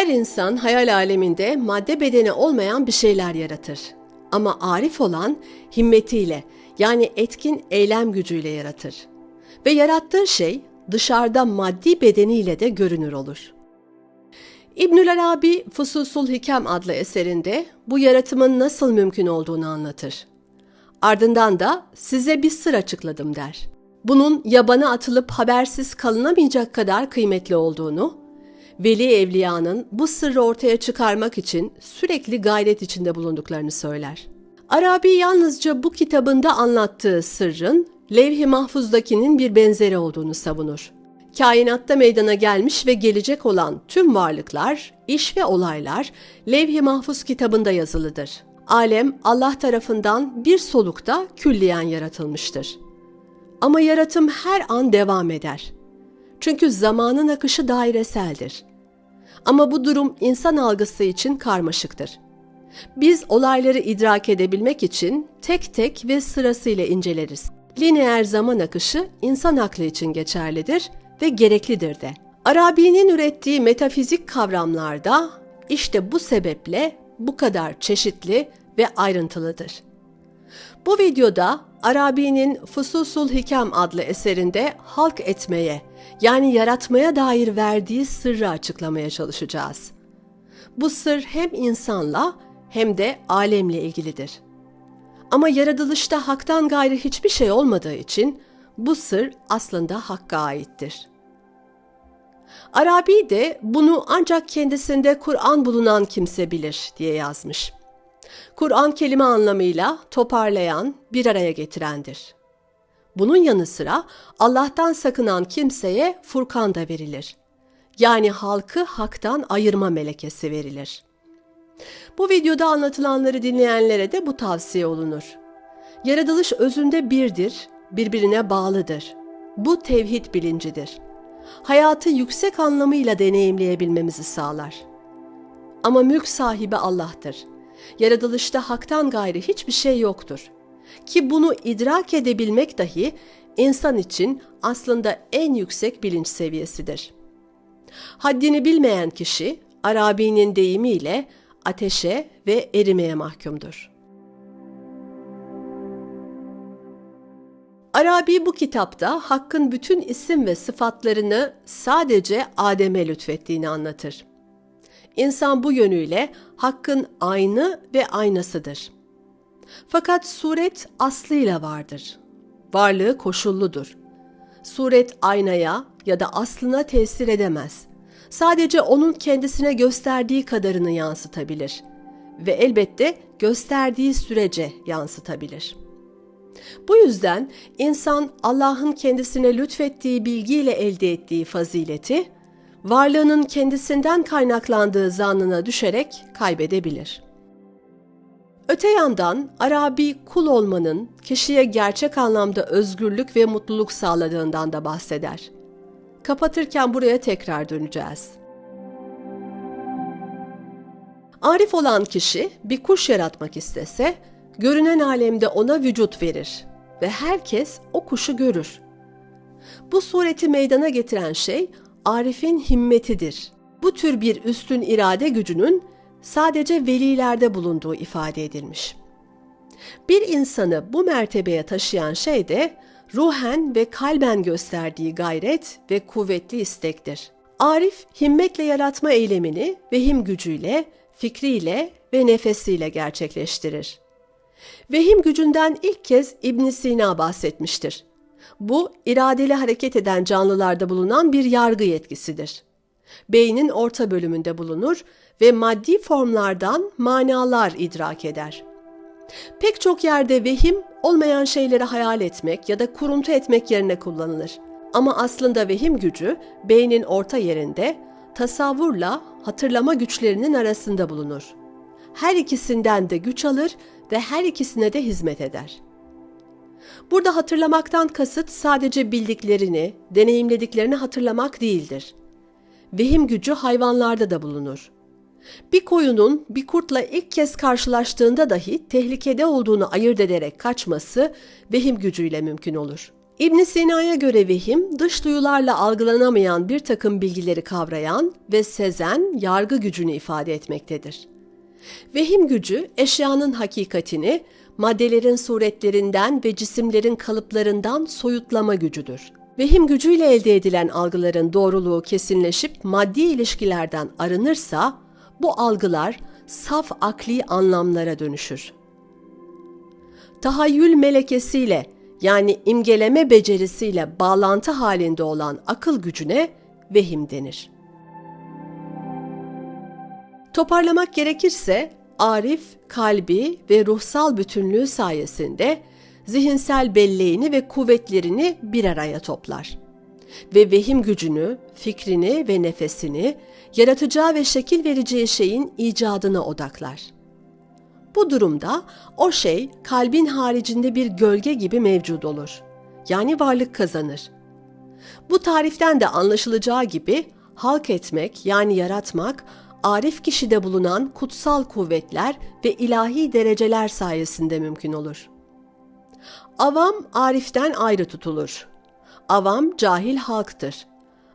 Her insan hayal aleminde madde bedeni olmayan bir şeyler yaratır. Ama arif olan himmetiyle yani etkin eylem gücüyle yaratır. Ve yarattığı şey dışarıda maddi bedeniyle de görünür olur. İbnül Arabi Fususul Hikem adlı eserinde bu yaratımın nasıl mümkün olduğunu anlatır. Ardından da size bir sır açıkladım der. Bunun yabana atılıp habersiz kalınamayacak kadar kıymetli olduğunu, Veli Evliya'nın bu sırrı ortaya çıkarmak için sürekli gayret içinde bulunduklarını söyler. Arabi yalnızca bu kitabında anlattığı sırrın levh-i mahfuzdakinin bir benzeri olduğunu savunur. Kainatta meydana gelmiş ve gelecek olan tüm varlıklar, iş ve olaylar levh-i mahfuz kitabında yazılıdır. Alem Allah tarafından bir solukta külliyen yaratılmıştır. Ama yaratım her an devam eder. Çünkü zamanın akışı daireseldir. Ama bu durum insan algısı için karmaşıktır. Biz olayları idrak edebilmek için tek tek ve sırasıyla inceleriz. Lineer zaman akışı insan aklı için geçerlidir ve gereklidir de. Arabi'nin ürettiği metafizik kavramlarda işte bu sebeple bu kadar çeşitli ve ayrıntılıdır. Bu videoda Arabi'nin Fususul Hikam adlı eserinde halk etmeye yani yaratmaya dair verdiği sırrı açıklamaya çalışacağız. Bu sır hem insanla hem de alemle ilgilidir. Ama yaratılışta haktan gayrı hiçbir şey olmadığı için bu sır aslında Hakk'a aittir. Arabi de bunu ancak kendisinde Kur'an bulunan kimse bilir diye yazmış. Kur'an kelime anlamıyla toparlayan, bir araya getirendir. Bunun yanı sıra Allah'tan sakınan kimseye Furkan da verilir. Yani halkı haktan ayırma melekesi verilir. Bu videoda anlatılanları dinleyenlere de bu tavsiye olunur. Yaratılış özünde birdir, birbirine bağlıdır. Bu tevhid bilincidir. Hayatı yüksek anlamıyla deneyimleyebilmemizi sağlar. Ama mülk sahibi Allah'tır. Yaratılışta haktan gayrı hiçbir şey yoktur. Ki bunu idrak edebilmek dahi insan için aslında en yüksek bilinç seviyesidir. Haddini bilmeyen kişi Arabi'nin deyimiyle ateşe ve erimeye mahkumdur. Arabi bu kitapta Hakk'ın bütün isim ve sıfatlarını sadece Adem'e lütfettiğini anlatır. İnsan bu yönüyle Hakk'ın aynı ve aynasıdır. Fakat suret aslıyla vardır. Varlığı koşulludur. Suret aynaya ya da aslına tesir edemez. Sadece onun kendisine gösterdiği kadarını yansıtabilir ve elbette gösterdiği sürece yansıtabilir. Bu yüzden insan Allah'ın kendisine lütfettiği bilgiyle elde ettiği fazileti, varlığının kendisinden kaynaklandığı zannına düşerek kaybedebilir. Öte yandan Arabi kul olmanın kişiye gerçek anlamda özgürlük ve mutluluk sağladığından da bahseder. Kapatırken buraya tekrar döneceğiz. Arif olan kişi bir kuş yaratmak istese, görünen alemde ona vücut verir ve herkes o kuşu görür. Bu sureti meydana getiren şey Arif'in himmetidir. Bu tür bir üstün irade gücünün sadece velilerde bulunduğu ifade edilmiş. Bir insanı bu mertebeye taşıyan şey de ruhen ve kalben gösterdiği gayret ve kuvvetli istektir. Arif himmetle yaratma eylemini vehim gücüyle, fikriyle ve nefesiyle gerçekleştirir. Vehim gücünden ilk kez İbn Sina bahsetmiştir. Bu iradeli hareket eden canlılarda bulunan bir yargı yetkisidir. Beynin orta bölümünde bulunur ve maddi formlardan manalar idrak eder. Pek çok yerde vehim olmayan şeyleri hayal etmek ya da kuruntu etmek yerine kullanılır. Ama aslında vehim gücü beynin orta yerinde tasavvurla hatırlama güçlerinin arasında bulunur. Her ikisinden de güç alır ve her ikisine de hizmet eder. Burada hatırlamaktan kasıt sadece bildiklerini, deneyimlediklerini hatırlamak değildir. Vehim gücü hayvanlarda da bulunur. Bir koyunun bir kurtla ilk kez karşılaştığında dahi tehlikede olduğunu ayırt ederek kaçması vehim gücüyle mümkün olur. İbn Sina'ya göre vehim, dış duyularla algılanamayan bir takım bilgileri kavrayan ve sezen yargı gücünü ifade etmektedir. Vehim gücü, eşyanın hakikatini, maddelerin suretlerinden ve cisimlerin kalıplarından soyutlama gücüdür. Vehim gücüyle elde edilen algıların doğruluğu kesinleşip maddi ilişkilerden arınırsa, bu algılar saf akli anlamlara dönüşür. Tahayyül melekesiyle yani imgeleme becerisiyle bağlantı halinde olan akıl gücüne vehim denir. Toparlamak gerekirse Arif kalbi ve ruhsal bütünlüğü sayesinde zihinsel belleğini ve kuvvetlerini bir araya toplar. Ve vehim gücünü, fikrini ve nefesini yaratacağı ve şekil vereceği şeyin icadına odaklar. Bu durumda o şey kalbin haricinde bir gölge gibi mevcut olur. Yani varlık kazanır. Bu tariften de anlaşılacağı gibi halk etmek yani yaratmak arif kişide bulunan kutsal kuvvetler ve ilahi dereceler sayesinde mümkün olur. Avam ariften ayrı tutulur. Avam cahil halktır.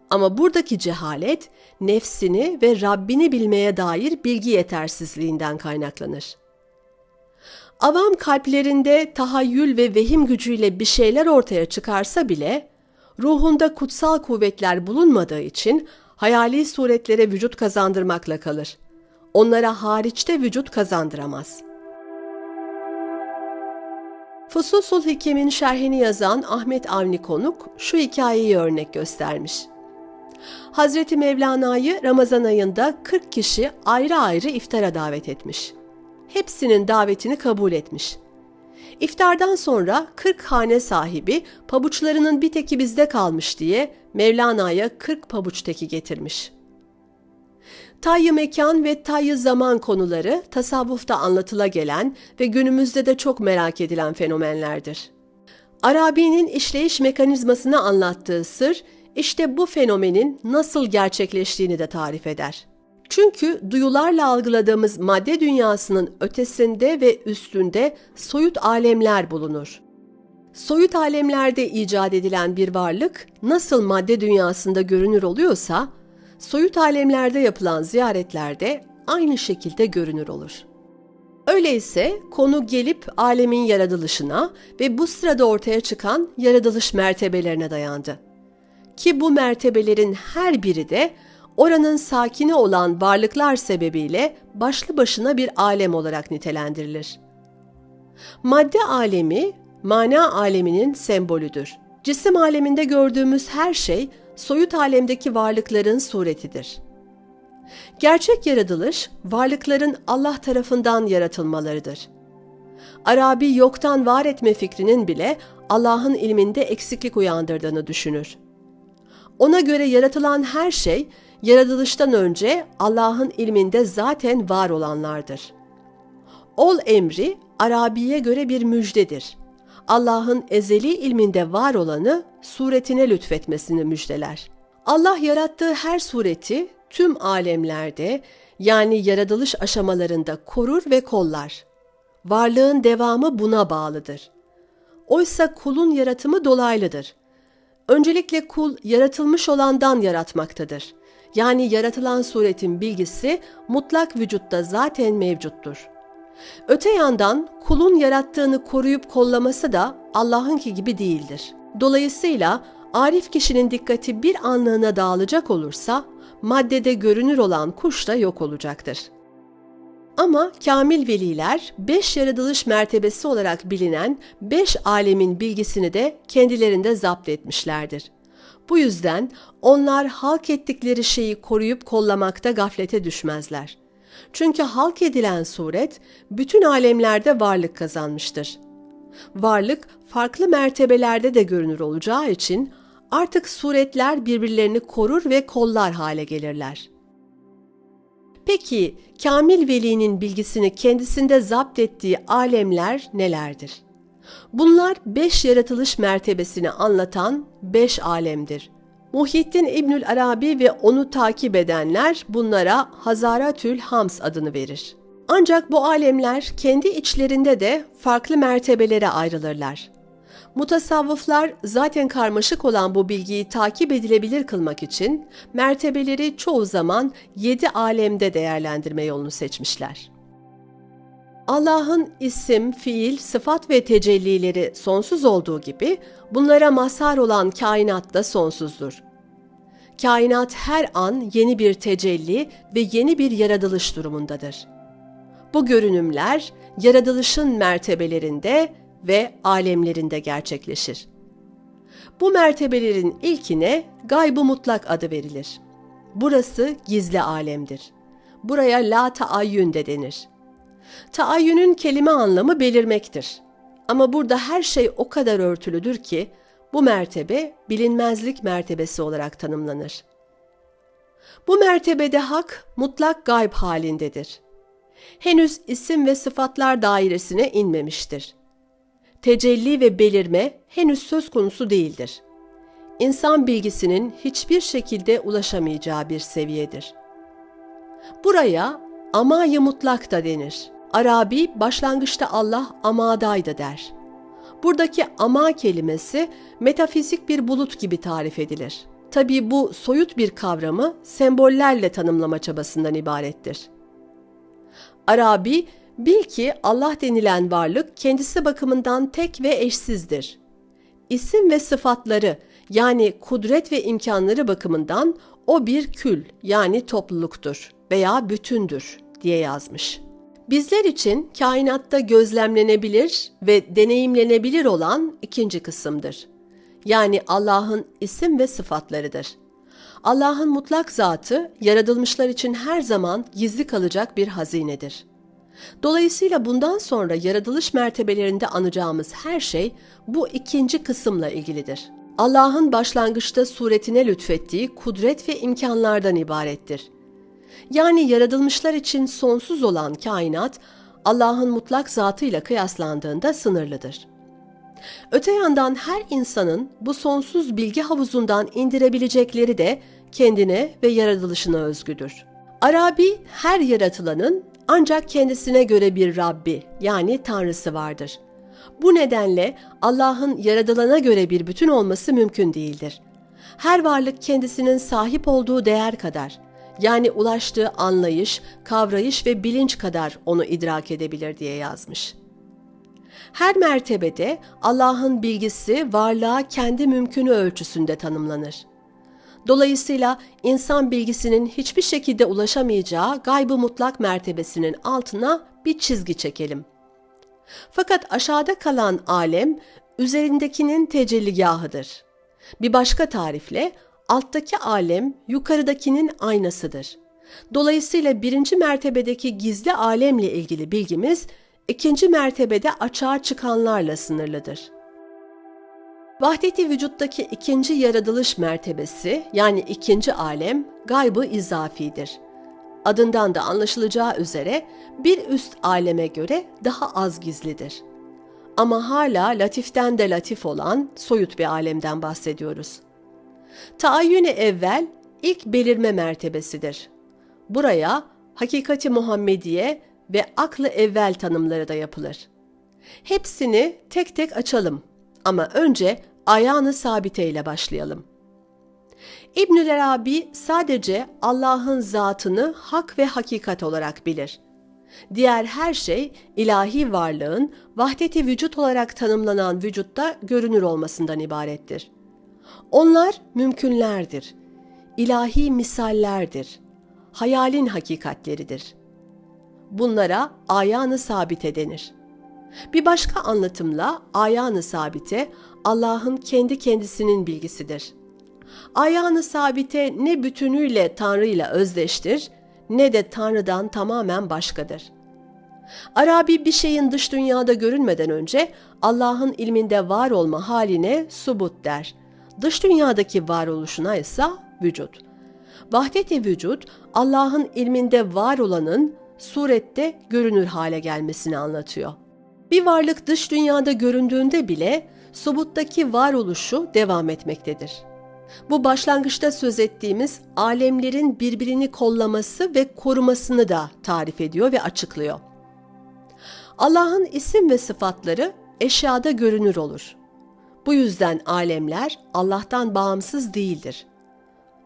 Ama buradaki cehalet nefsini ve Rabbini bilmeye dair bilgi yetersizliğinden kaynaklanır. Avam kalplerinde tahayyül ve vehim gücüyle bir şeyler ortaya çıkarsa bile ruhunda kutsal kuvvetler bulunmadığı için hayali suretlere vücut kazandırmakla kalır. Onlara hariçte vücut kazandıramaz. Fususul Hikem'in şerhini yazan Ahmet Avni Konuk şu hikayeyi örnek göstermiş. Hazreti Mevlana'yı Ramazan ayında 40 kişi ayrı ayrı iftara davet etmiş. Hepsinin davetini kabul etmiş. İftardan sonra 40 hane sahibi pabuçlarının bir teki bizde kalmış diye Mevlana'ya 40 pabuç teki getirmiş. Tayyi mekan ve tayyi zaman konuları tasavvufta anlatıla gelen ve günümüzde de çok merak edilen fenomenlerdir. Arabi'nin işleyiş mekanizmasını anlattığı sır işte bu fenomenin nasıl gerçekleştiğini de tarif eder. Çünkü duyularla algıladığımız madde dünyasının ötesinde ve üstünde soyut alemler bulunur. Soyut alemlerde icat edilen bir varlık nasıl madde dünyasında görünür oluyorsa, soyut alemlerde yapılan ziyaretlerde aynı şekilde görünür olur. Öyleyse konu gelip alemin yaratılışına ve bu sırada ortaya çıkan yaratılış mertebelerine dayandı. Ki bu mertebelerin her biri de oranın sakini olan varlıklar sebebiyle başlı başına bir alem olarak nitelendirilir. Madde alemi, mana aleminin sembolüdür. Cisim aleminde gördüğümüz her şey soyut alemdeki varlıkların suretidir. Gerçek yaratılış, varlıkların Allah tarafından yaratılmalarıdır. Arabi yoktan var etme fikrinin bile Allah'ın ilminde eksiklik uyandırdığını düşünür. Ona göre yaratılan her şey yaratılıştan önce Allah'ın ilminde zaten var olanlardır. Ol emri Arabi'ye göre bir müjdedir. Allah'ın ezeli ilminde var olanı suretine lütfetmesini müjdeler. Allah yarattığı her sureti tüm alemlerde yani yaratılış aşamalarında korur ve kollar. Varlığın devamı buna bağlıdır. Oysa kulun yaratımı dolaylıdır. Öncelikle kul yaratılmış olandan yaratmaktadır. Yani yaratılan suretin bilgisi mutlak vücutta zaten mevcuttur. Öte yandan kulun yarattığını koruyup kollaması da Allah'ınki gibi değildir. Dolayısıyla arif kişinin dikkati bir anlığına dağılacak olursa maddede görünür olan kuş da yok olacaktır. Ama kamil veliler beş yaratılış mertebesi olarak bilinen beş alemin bilgisini de kendilerinde zapt etmişlerdir. Bu yüzden onlar halk ettikleri şeyi koruyup kollamakta gaflete düşmezler. Çünkü halk edilen suret bütün alemlerde varlık kazanmıştır. Varlık farklı mertebelerde de görünür olacağı için artık suretler birbirlerini korur ve kollar hale gelirler. Peki Kamil Veli'nin bilgisini kendisinde zapt ettiği alemler nelerdir? Bunlar beş yaratılış mertebesini anlatan beş alemdir. Muhyiddin İbnül Arabi ve onu takip edenler bunlara Hazaratül Hams adını verir. Ancak bu alemler kendi içlerinde de farklı mertebelere ayrılırlar. Mutasavvıflar zaten karmaşık olan bu bilgiyi takip edilebilir kılmak için mertebeleri çoğu zaman yedi alemde değerlendirme yolunu seçmişler. Allah'ın isim, fiil, sıfat ve tecellileri sonsuz olduğu gibi bunlara mazhar olan kainat da sonsuzdur. Kainat her an yeni bir tecelli ve yeni bir yaratılış durumundadır. Bu görünümler yaratılışın mertebelerinde ve alemlerinde gerçekleşir. Bu mertebelerin ilkine gayb mutlak adı verilir. Burası gizli alemdir. Buraya la taayyün de denir. Taayyünün kelime anlamı belirmektir. Ama burada her şey o kadar örtülüdür ki bu mertebe bilinmezlik mertebesi olarak tanımlanır. Bu mertebede hak mutlak gayb halindedir. Henüz isim ve sıfatlar dairesine inmemiştir. Tecelli ve belirme henüz söz konusu değildir. İnsan bilgisinin hiçbir şekilde ulaşamayacağı bir seviyedir. Buraya amayı mutlak da denir. Arabi başlangıçta Allah amadaydı der. Buradaki ama kelimesi metafizik bir bulut gibi tarif edilir. Tabii bu soyut bir kavramı sembollerle tanımlama çabasından ibarettir. Arabi, bil ki Allah denilen varlık kendisi bakımından tek ve eşsizdir. İsim ve sıfatları yani kudret ve imkanları bakımından o bir kül yani topluluktur veya bütündür diye yazmış. Bizler için kainatta gözlemlenebilir ve deneyimlenebilir olan ikinci kısımdır. Yani Allah'ın isim ve sıfatlarıdır. Allah'ın mutlak zatı yaratılmışlar için her zaman gizli kalacak bir hazinedir. Dolayısıyla bundan sonra yaratılış mertebelerinde anacağımız her şey bu ikinci kısımla ilgilidir. Allah'ın başlangıçta suretine lütfettiği kudret ve imkanlardan ibarettir. Yani yaratılmışlar için sonsuz olan kainat Allah'ın mutlak zatıyla kıyaslandığında sınırlıdır. Öte yandan her insanın bu sonsuz bilgi havuzundan indirebilecekleri de kendine ve yaratılışına özgüdür. Arabi her yaratılanın ancak kendisine göre bir Rabbi yani Tanrısı vardır. Bu nedenle Allah'ın yaratılana göre bir bütün olması mümkün değildir. Her varlık kendisinin sahip olduğu değer kadar yani ulaştığı anlayış, kavrayış ve bilinç kadar onu idrak edebilir diye yazmış. Her mertebede Allah'ın bilgisi varlığa kendi mümkünü ölçüsünde tanımlanır. Dolayısıyla insan bilgisinin hiçbir şekilde ulaşamayacağı gaybı mutlak mertebesinin altına bir çizgi çekelim. Fakat aşağıda kalan alem üzerindekinin tecelligahıdır. Bir başka tarifle alttaki alem yukarıdakinin aynasıdır. Dolayısıyla birinci mertebedeki gizli alemle ilgili bilgimiz ikinci mertebede açığa çıkanlarla sınırlıdır. Vahdeti vücuttaki ikinci yaratılış mertebesi yani ikinci alem gaybı izafidir. Adından da anlaşılacağı üzere bir üst aleme göre daha az gizlidir. Ama hala latiften de latif olan soyut bir alemden bahsediyoruz. Taayyüne evvel ilk belirme mertebesidir. Buraya hakikati Muhammediye ve aklı evvel tanımları da yapılır. Hepsini tek tek açalım ama önce ayağını sabite ile başlayalım. İbnül Arabi sadece Allah'ın zatını hak ve hakikat olarak bilir. Diğer her şey ilahi varlığın vahdeti vücut olarak tanımlanan vücutta görünür olmasından ibarettir. Onlar mümkünlerdir, ilahi misallerdir, hayalin hakikatleridir. Bunlara ayanı sabite denir. Bir başka anlatımla ayanı sabite Allah'ın kendi kendisinin bilgisidir. Ayanı sabite ne bütünüyle Tanrı ile özdeştir ne de Tanrı'dan tamamen başkadır. Arabi bir şeyin dış dünyada görünmeden önce Allah'ın ilminde var olma haline subut der dış dünyadaki varoluşuna ise vücut. Vahdet-i vücut, Allah'ın ilminde var olanın surette görünür hale gelmesini anlatıyor. Bir varlık dış dünyada göründüğünde bile subuttaki varoluşu devam etmektedir. Bu başlangıçta söz ettiğimiz alemlerin birbirini kollaması ve korumasını da tarif ediyor ve açıklıyor. Allah'ın isim ve sıfatları eşyada görünür olur. Bu yüzden alemler Allah'tan bağımsız değildir.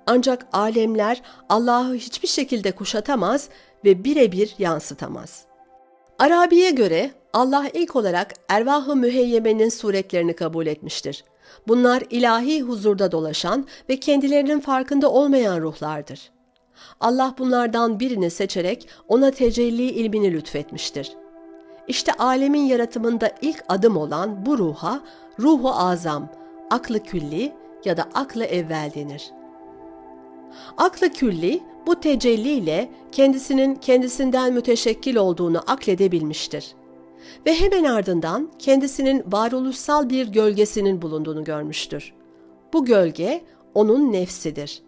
Ancak alemler Allah'ı hiçbir şekilde kuşatamaz ve birebir yansıtamaz. Arabi'ye göre Allah ilk olarak ervah-ı müheyyemenin suretlerini kabul etmiştir. Bunlar ilahi huzurda dolaşan ve kendilerinin farkında olmayan ruhlardır. Allah bunlardan birini seçerek ona tecelli ilmini lütfetmiştir. İşte alemin yaratımında ilk adım olan bu ruha ruhu azam, aklı külli ya da aklı evvel denir. Aklı külli bu tecelliyle kendisinin kendisinden müteşekkil olduğunu akledebilmiştir. Ve hemen ardından kendisinin varoluşsal bir gölgesinin bulunduğunu görmüştür. Bu gölge onun nefsidir.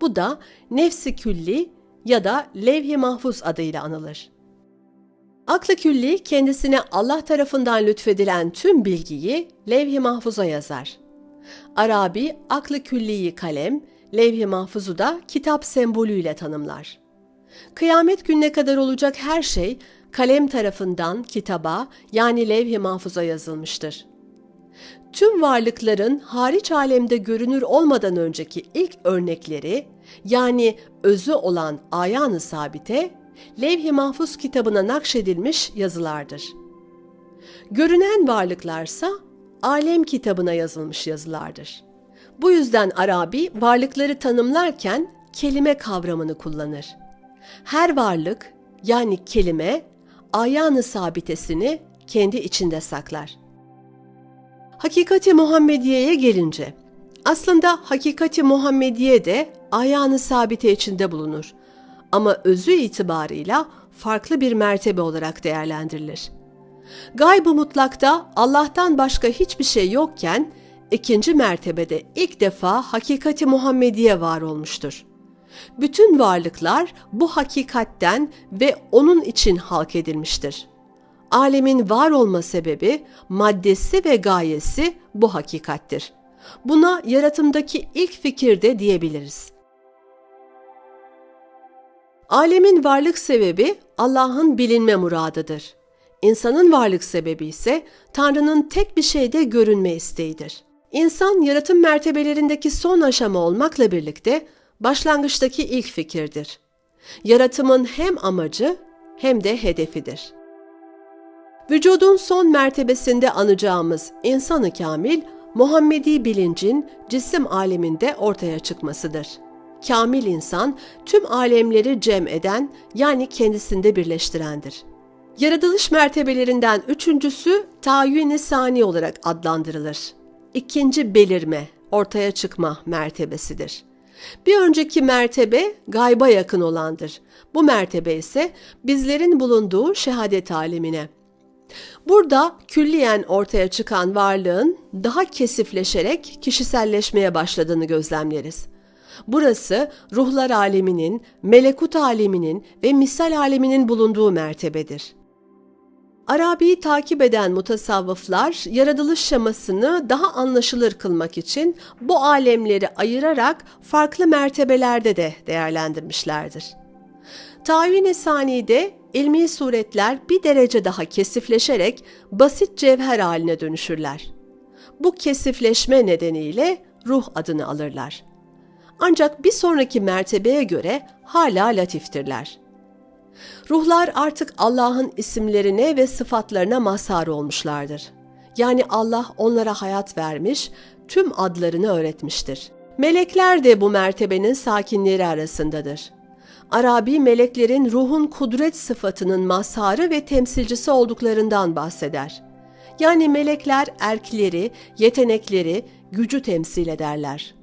Bu da nefsi külli ya da levh-i mahfuz adıyla anılır. Aklı külli kendisine Allah tarafından lütfedilen tüm bilgiyi levh-i mahfuza yazar. Arabi aklı külliyi kalem, levh-i mahfuzu da kitap sembolüyle tanımlar. Kıyamet gününe kadar olacak her şey kalem tarafından kitaba yani levh-i mahfuza yazılmıştır. Tüm varlıkların hariç alemde görünür olmadan önceki ilk örnekleri yani özü olan ayanı sabite levh-i mahfuz kitabına nakşedilmiş yazılardır. Görünen varlıklarsa alem kitabına yazılmış yazılardır. Bu yüzden Arabi varlıkları tanımlarken kelime kavramını kullanır. Her varlık yani kelime ayanı sabitesini kendi içinde saklar. Hakikati Muhammediye'ye gelince, aslında hakikati Muhammediye de ayanı sabite içinde bulunur. Ama özü itibarıyla farklı bir mertebe olarak değerlendirilir. Gayb-ı mutlakta Allah'tan başka hiçbir şey yokken, ikinci mertebede ilk defa hakikati Muhammediye var olmuştur. Bütün varlıklar bu hakikatten ve onun için halk edilmiştir. Alemin var olma sebebi, maddesi ve gayesi bu hakikattir. Buna yaratımdaki ilk fikir de diyebiliriz. Alemin varlık sebebi Allah'ın bilinme muradıdır. İnsanın varlık sebebi ise Tanrı'nın tek bir şeyde görünme isteğidir. İnsan yaratım mertebelerindeki son aşama olmakla birlikte başlangıçtaki ilk fikirdir. Yaratımın hem amacı hem de hedefidir. Vücudun son mertebesinde anacağımız insanı kamil, Muhammedi bilincin cisim aleminde ortaya çıkmasıdır. Kamil insan tüm alemleri cem eden yani kendisinde birleştirendir. Yaratılış mertebelerinden üçüncüsü tayyün-i sani olarak adlandırılır. İkinci belirme, ortaya çıkma mertebesidir. Bir önceki mertebe gayba yakın olandır. Bu mertebe ise bizlerin bulunduğu şehadet alemine. Burada külliyen ortaya çıkan varlığın daha kesifleşerek kişiselleşmeye başladığını gözlemleriz. Burası ruhlar aleminin, melekut aleminin ve misal aleminin bulunduğu mertebedir. Arabi'yi takip eden mutasavvıflar yaratılış şemasını daha anlaşılır kılmak için bu alemleri ayırarak farklı mertebelerde de değerlendirmişlerdir. Tayin-i Sani'de ilmi suretler bir derece daha kesifleşerek basit cevher haline dönüşürler. Bu kesifleşme nedeniyle ruh adını alırlar. Ancak bir sonraki mertebeye göre hala latiftirler. Ruhlar artık Allah'ın isimlerine ve sıfatlarına mazhar olmuşlardır. Yani Allah onlara hayat vermiş, tüm adlarını öğretmiştir. Melekler de bu mertebenin sakinleri arasındadır. Arabi meleklerin ruhun kudret sıfatının mazharı ve temsilcisi olduklarından bahseder. Yani melekler erkleri, yetenekleri, gücü temsil ederler.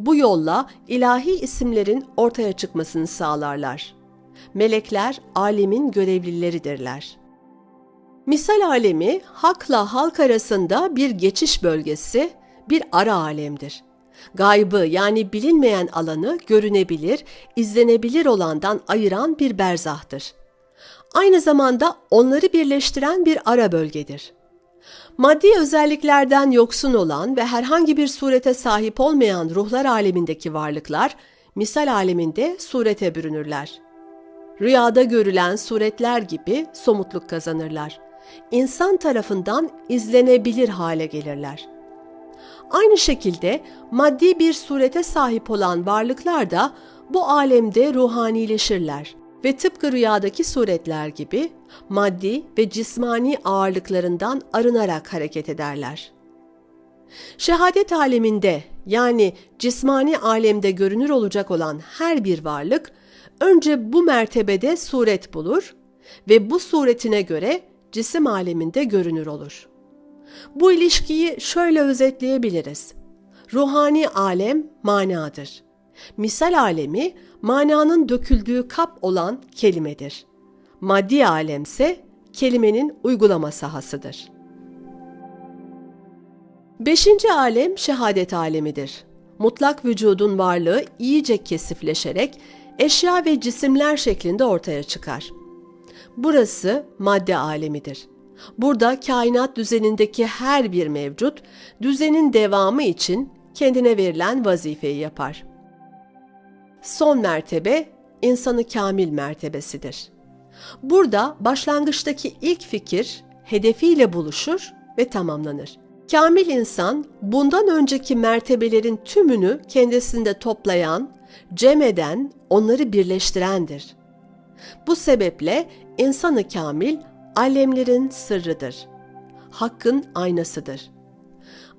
Bu yolla ilahi isimlerin ortaya çıkmasını sağlarlar. Melekler alemin görevlileridirler. Misal alemi hakla halk arasında bir geçiş bölgesi, bir ara alemdir. Gaybı yani bilinmeyen alanı görünebilir, izlenebilir olandan ayıran bir berzahtır. Aynı zamanda onları birleştiren bir ara bölgedir. Maddi özelliklerden yoksun olan ve herhangi bir surete sahip olmayan ruhlar alemindeki varlıklar, misal aleminde surete bürünürler. Rüyada görülen suretler gibi somutluk kazanırlar. İnsan tarafından izlenebilir hale gelirler. Aynı şekilde maddi bir surete sahip olan varlıklar da bu alemde ruhanileşirler ve tıpkı rüyadaki suretler gibi maddi ve cismani ağırlıklarından arınarak hareket ederler. Şehadet aleminde yani cismani alemde görünür olacak olan her bir varlık önce bu mertebede suret bulur ve bu suretine göre cisim aleminde görünür olur. Bu ilişkiyi şöyle özetleyebiliriz. Ruhani alem manadır. Misal alemi mananın döküldüğü kap olan kelimedir. Maddi alemse kelimenin uygulama sahasıdır. Beşinci alem şehadet alemidir. Mutlak vücudun varlığı iyice kesifleşerek eşya ve cisimler şeklinde ortaya çıkar. Burası madde alemidir. Burada kainat düzenindeki her bir mevcut, düzenin devamı için kendine verilen vazifeyi yapar. Son mertebe insanı kamil mertebesidir. Burada başlangıçtaki ilk fikir hedefiyle buluşur ve tamamlanır. Kamil insan bundan önceki mertebelerin tümünü kendisinde toplayan, cem eden, onları birleştirendir. Bu sebeple insanı kamil alemlerin sırrıdır. Hakkın aynasıdır.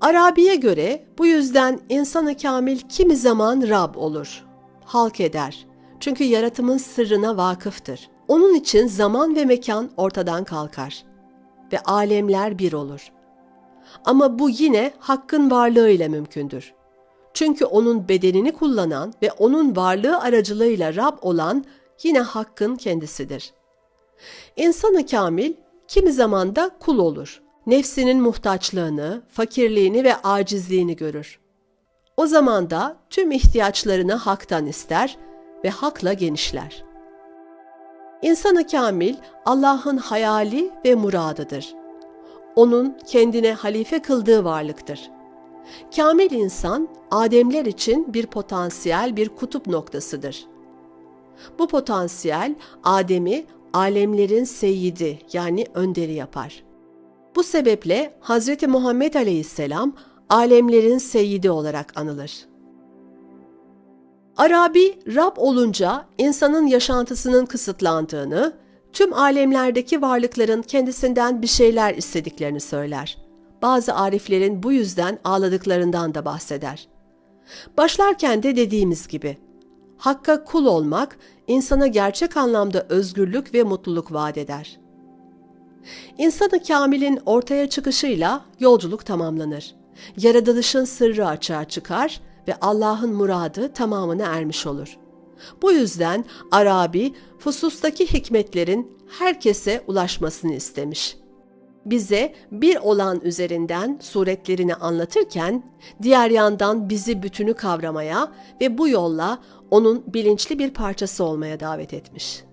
Arabi'ye göre bu yüzden insanı kamil kimi zaman Rab olur, halk eder. Çünkü yaratımın sırrına vakıftır. Onun için zaman ve mekan ortadan kalkar ve alemler bir olur. Ama bu yine hakkın varlığıyla mümkündür. Çünkü onun bedenini kullanan ve onun varlığı aracılığıyla Rab olan yine hakkın kendisidir. İnsanı kamil kimi zaman da kul olur. Nefsinin muhtaçlığını, fakirliğini ve acizliğini görür. O zaman da tüm ihtiyaçlarını haktan ister ve hakla genişler. İnsanı kamil Allah'ın hayali ve muradıdır. Onun kendine halife kıldığı varlıktır. Kamil insan Ademler için bir potansiyel bir kutup noktasıdır. Bu potansiyel Adem'i alemlerin seyyidi yani önderi yapar. Bu sebeple Hz. Muhammed Aleyhisselam alemlerin seyyidi olarak anılır. Arabi, Rab olunca insanın yaşantısının kısıtlandığını, tüm alemlerdeki varlıkların kendisinden bir şeyler istediklerini söyler. Bazı ariflerin bu yüzden ağladıklarından da bahseder. Başlarken de dediğimiz gibi, Hakka kul olmak insana gerçek anlamda özgürlük ve mutluluk vaat eder. İnsanı kamilin ortaya çıkışıyla yolculuk tamamlanır. Yaratılışın sırrı açığa çıkar ve Allah'ın muradı tamamına ermiş olur. Bu yüzden Arabi fusustaki hikmetlerin herkese ulaşmasını istemiş. Bize bir olan üzerinden suretlerini anlatırken diğer yandan bizi bütünü kavramaya ve bu yolla onun bilinçli bir parçası olmaya davet etmiş.''